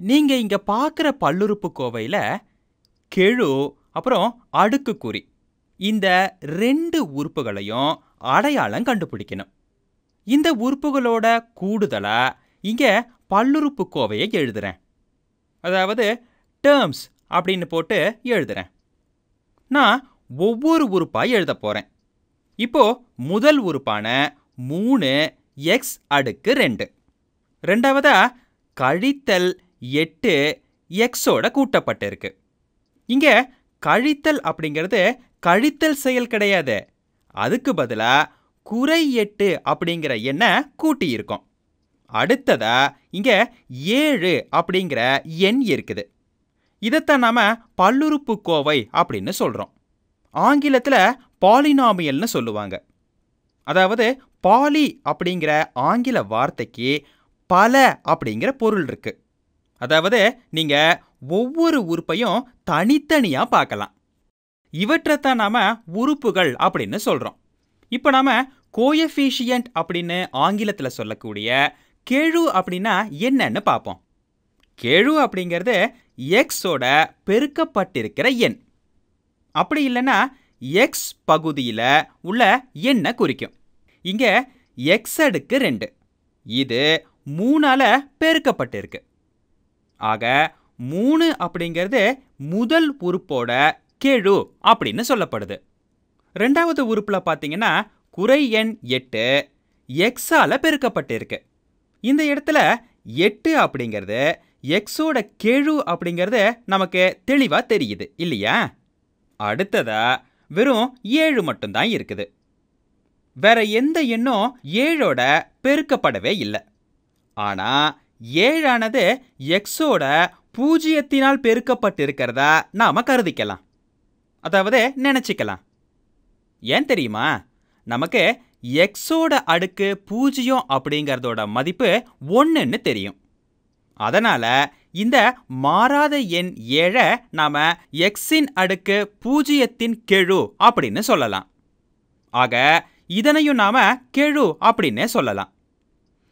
நீங்க இங்க பார்க்குற பல்லுறுப்புக்கோவையில கெழு அப்புறம் அடுக்குக்குறி இந்த ரெண்டு உறுப்புகளையும் அடையாளம் கண்டுபிடிக்கணும். இந்த உறுப்புகளோட கூடுதலா இங்க பல்லுறுப்புக்கோவையை எழுதுறேன். அதாவது டேர்ம்ஸ் அப்படின்னு போட்டு எழுதுறேன். நான் ஒவ்வொரு உறுப்பா எழுத போறேன். இப்போ முதல் உறுப்பான மூணு எக்ஸ் அடுக்கு ரெண்டு. ரெண்டாவதா கழித்தல் எட்டு எக்ஸோட கூட்டப்பட்டிருக்கு. இங்க கழித்தல் அப்படிங்கிறது கழித்தல் செயல் கிடையாது. அதுக்கு பதிலா குறை எட்டு அப்படிங்கிற எண்ணை கூட்டியிருக்கோம். அடுத்ததா இங்க ஏழு அப்படிங்கிற எண் இருக்குது. இதைத்தான் நாம பல்லுறுப்புக்கோவை அப்படின்னு சொல்றோம். ஆங்கிலத்துல பாலினாமியல்னு சொல்லுவாங்க. அதாவது பாலி அப்படிங்கிற ஆங்கில வார்த்தைக்கு பல அப்படிங்கிற பொருள் இருக்கு. அதாவது நீங்க ஒவ்வொரு உறுப்பையும் தனித்தனியா பார்க்கலாம். இவற்றைத்தான் நாம உறுப்புகள் அப்படின்னு சொல்றோம். இப்போ நாம கோஎஃபிஷியன்ட் அப்படின்னு ஆங்கிலத்தில் சொல்லக்கூடிய கெழு அப்படின்னா என்னன்னு பார்ப்போம். கெழு அப்படிங்கிறது எக்ஸோட பெருக்கப்பட்டிருக்கிற எண். அப்படி இல்லைன்னா எக்ஸ் பகுதியில் உள்ள எண்ணை குறிக்கும். இங்கே எக்ஸ் அடுக்கு ரெண்டு. இது மூணால பெருக்கப்பட்டிருக்கு. ஆக மூணு அப்படிங்கிறது முதல் உறுப்போட கெழு அப்படின்னு சொல்லப்படுது. ரெண்டாவது உறுப்பில் பார்த்தீங்கன்னா குறை எண் எட்டு எக்ஸால பெருக்கப்பட்டிருக்கு. இந்த இடத்துல எட்டு அப்படிங்கிறது எக்ஸோட கெழு அப்படிங்கிறது நமக்கு தெளிவாக தெரியுது இல்லையா? அடுத்ததா வெறும் ஏழு மட்டும்தான் இருக்குது. வேற எந்த எண்ணும் ஏழோட பெருக்கப்படவே இல்லை. ஆனா ஏழானது எக்ஸோட பூஜ்ஜியத்தினால் பெருக்கப்பட்டிருக்கிறதா நாம கருதிக்கலாம். அதாவது நினச்சிக்கலாம். ஏன் தெரியுமா? நமக்கு எக்ஸோட அடுக்கு பூஜ்ஜியம் அப்படிங்கிறதோட மதிப்பு ஒன்றுன்னு தெரியும். அதனால இந்த மாறாத எண் ஏழை நாம எக்ஸின் அடுக்கு பூஜ்ஜியத்தின் கெழு அப்படின்னு சொல்லலாம். ஆக இதனையும் நாம கெழு அப்படின்னே சொல்லலாம்.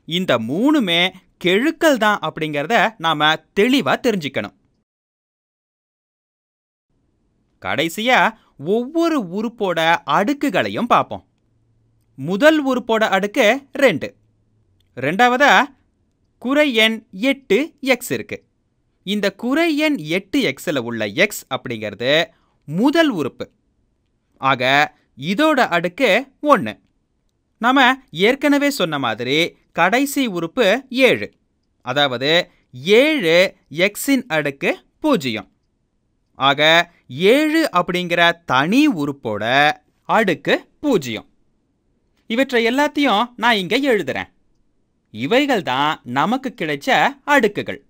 இந்த மூணுமே கெழுக்கள் தான் அப்படிங்கிறத நாம தெளிவா தெரிஞ்சுக்கணும். கடைசியா ஒவ்வொரு உறுப்போட அடுக்குகளையும் பார்ப்போம். முதல் உறுப்போட அடுக்கு ரெண்டு. ரெண்டாவதா குறை எண் எட்டு எக்ஸ் இருக்கு. இந்த குறை எண் எட்டு எக்ஸில் உள்ள எக்ஸ் அப்படிங்கிறது முதல் உறுப்பு. ஆக இதோட அடுக்கு ஒன்று நாம ஏற்கனவே சொன்ன மாதிரி கடைசி உறுப்பு ஏழு. அதாவது ஏழு எக்ஸின் அடுக்கு பூஜ்ஜியம். ஆக ஏழு அப்படிங்கிற தனி உறுப்போட அடுக்கு பூஜ்ஜியம். இவற்றை எல்லாத்தையும் நான் இங்கே எழுதுறேன். இவைகள் தான் நமக்கு கிடைச்ச அடுக்குகள்.